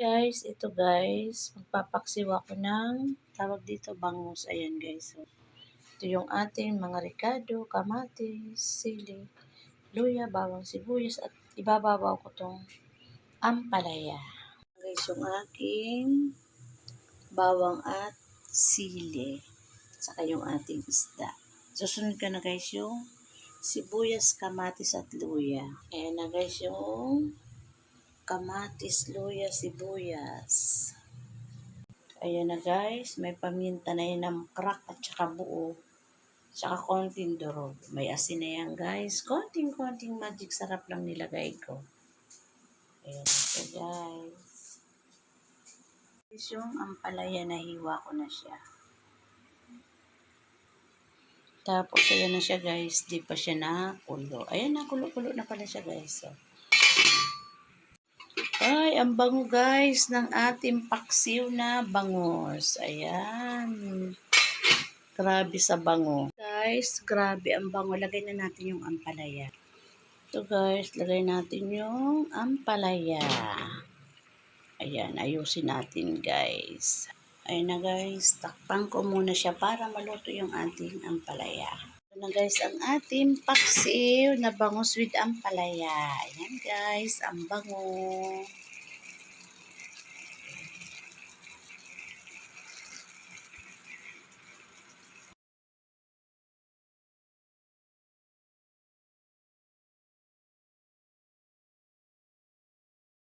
Guys, ito guys, magpapaksiw ako ng tawag dito bangus. Ayan guys. So, ito yung ating mga ricado, kamatis, sili, luya, bawang sibuyas at ibababaw ko tong ampalaya. Guys, yung aking bawang at sili. Saka yung ating isda. Susunod ka na guys yung sibuyas, kamatis at luya. Ayan na guys yung kamatis, luya, sibuyas. Ayan na guys, may paminta na yun ng crack at saka buo. Saka konting durog. May asin na yan guys. Konting-konting magic sarap lang nilagay ko. Ayan na siya guys. Guys, yung ampalaya na hiwa ko na siya. Tapos, ayan na siya guys. Di pa siya nakulo. Ayan, nakulo-kulo na pala siya guys. So, ay, ang bango guys ng ating paksiw na bangus. Ayan. Grabe sa bango. Guys, grabe ang bango. Lagay na natin yung ampalaya. Ito guys, lagay natin yung ampalaya. Ayan, ayusin natin guys. Ayan na guys, takpan ko muna siya para maluto yung ating ampalaya. Ito na guys ang ating paksiw na bangus with ampalaya. Ayan guys, ang bango.